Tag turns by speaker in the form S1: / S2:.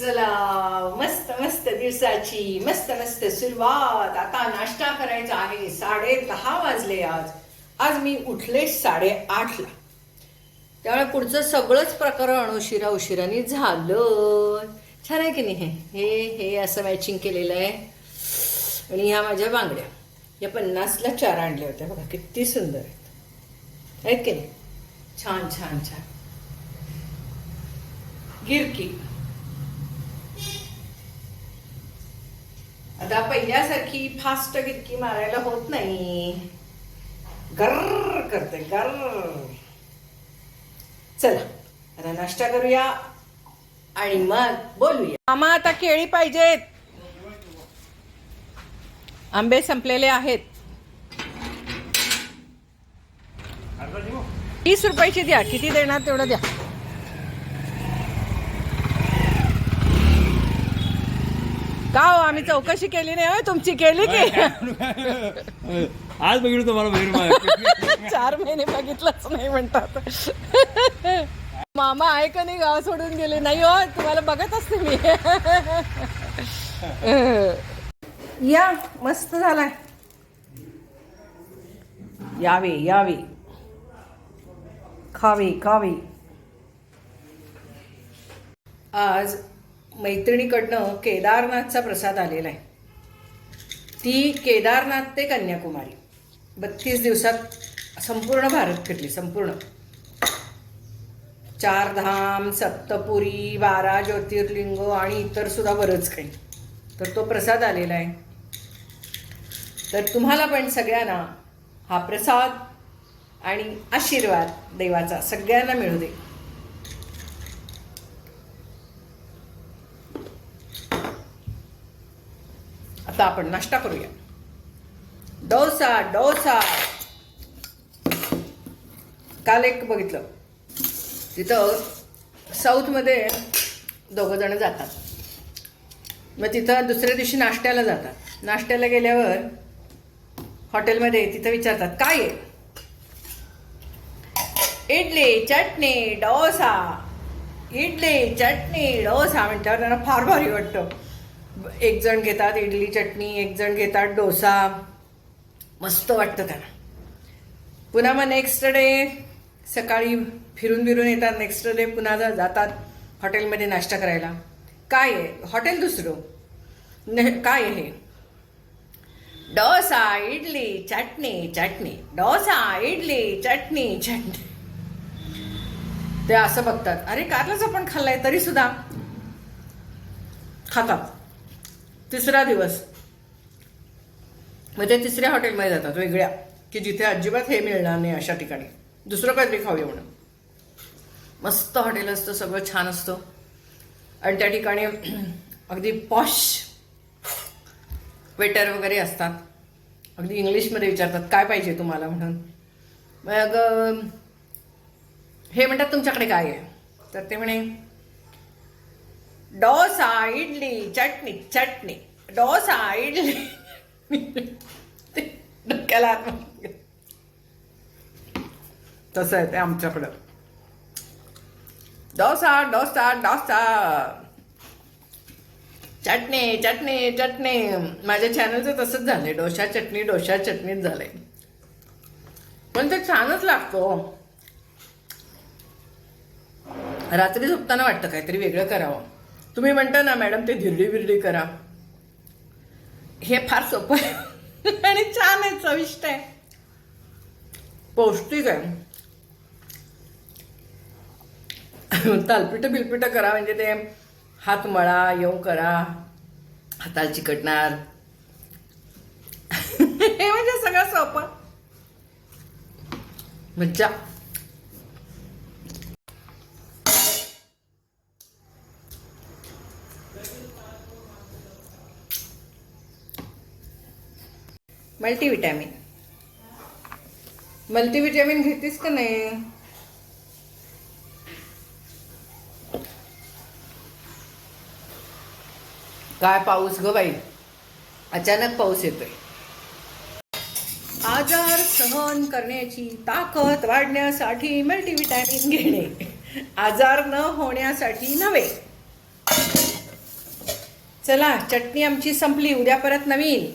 S1: चला मस्त मस्त दिवसाची मस्त मस्त सुरुवात. आता नाश्ता करायचा आहे. साडे दहा वाजले आज. आज मी उठले साडे आठला. त्यामुळे पुढचं सगळंच प्रकरण उशिरा उशिराने झालं. छान आहे की नाही? हे हे हे असं मॅचिंग केलेलं आहे. आणि ह्या माझ्या बांगड्या. या पन्नासला चार आणल्या होत्या. बघा किती सुंदर आहेत. आहेत की नाही? छान छान छान. गिरकी. आता पहिल्यासारखी फास्ट गिरकी मारायला होत नाही. गर्र करते गर्र. चला आता नाश्ता करूया आणि मग बोलूया. मामा आता केळी पाहिजेत. आंबे संपलेले आहेत. तीस रुपयाची द्या किती देणार तेवढं द्या. का हो आम्ही चौकशी केली नाही होय? तुमची केली की?
S2: आज बघितलं तुम्हाला बहीण
S1: चार महिने बघितलंच नाही म्हणतात. मामा आहे का नाही गाव सोडून गेले? नाही हो तुम्हाला बघत असते मी. या मस्त झालाय. यावे यावे. खावे खावे. आज मैत्रिणीकडनं केदारनाथचा प्रसाद आलेला आहे. ती केदारनाथ ते कन्याकुमारी. बत्तीस दिवसात संपूर्ण भारत फिरली संपूर्ण. चार धाम सप्तपुरी बारा ज्योतिर्लिंग आणि इतर सुद्धा बरंच काही. तर तो प्रसाद आलेला आहे. तर तुम्हाला पण सगळ्यांना हा प्रसाद आणि आशीर्वाद देवाचा सगळ्यांना मिळू दे. आता आपण नाश्ता करूया. डोसा डोसा. काल एक बघितलं. तिथं साऊथमध्ये दोघं जण जातात. मग तिथं दुसऱ्या दिवशी नाश्त्याला जातात. नाश्त्याला गेल्यावर हॉटेलमध्ये तिथं विचारतात काय आहे? इडली चटणी डोसा. इडली चटणी डोसा. म्हटल्यावर त्यांना फार भारी वाटतं. एक जण घेतात इडली चटणी एक जण घेतात डोसा. मस्त वाटतं त्यांना. पुन्हा मग नेक्स्ट डे सकाळी फिरून बिरून येतात. नेक्स्ट डे पुन्हा जर जातात हॉटेलमध्ये नाश्ता करायला. काय आहे? हॉटेल दुसरं. ने काय आहे? हे? डोसा इडली चटणी चटणी. डोसा इडली चटणी चटणी. ते असं बघतात. अरे कारलाच आपण खाल्लाय तरी सुद्धा खातात. तिसरा दिवस. मग ते तिसऱ्या हॉटेलमध्ये जातात वेगळ्या. की जिथे अजिबात हे मिळणार नाही अशा ठिकाणी. दुसरं काहीतरी खाऊया म्हणून. मस्त हॉटेल असतं सगळं छान असतं. आणि त्या ठिकाणी अगदी पॉश वेटर वगैरे असतात. अगदी इंग्लिशमध्ये विचारतात काय पाहिजे तुम्हाला? म्हणून. मग हे म्हणतात तुमच्याकडे काय आहे? तर ते म्हणे डोसा इडली चटणी चटणी. डोसा इडली. ते डोक्याला तसं आहे ते आमच्याकडं. डोसा डोसा डोसा. चटणी चटणी चटणी. माझ्या चॅनलचं तसंच झालंय. डोसा चटणी डोसा चटणीच झालंय. पण ते छानच लागतो हो. रात्री झोपताना वाटतं काहीतरी वेगळं करावं. तुम्ही म्हणता ना मॅडम ते धिरडी बिरडी करा. हे फार सोपं आहे. आणि छान आहे चविष्ट आहे. पौष्टिक आहे. तालपिठं बिलपिठं करा म्हणजे ते हात मळा येऊ करा हाताला चिकटणार. हे म्हणजे सगळं सोपं. मज्जा. मल्टीविटॅमिन मल्टीविटॅमिन घेतीस का नाही? काय पाऊस ग बाई? अचानक पाऊस येतोय. आजार सहन करण्याची ताकद वाढण्यासाठी मल्टीविटॅमिन घेणे. आजार न होण्यासाठी नव्हे. चला चटणी आमची संपली. उद्या परत नवीन.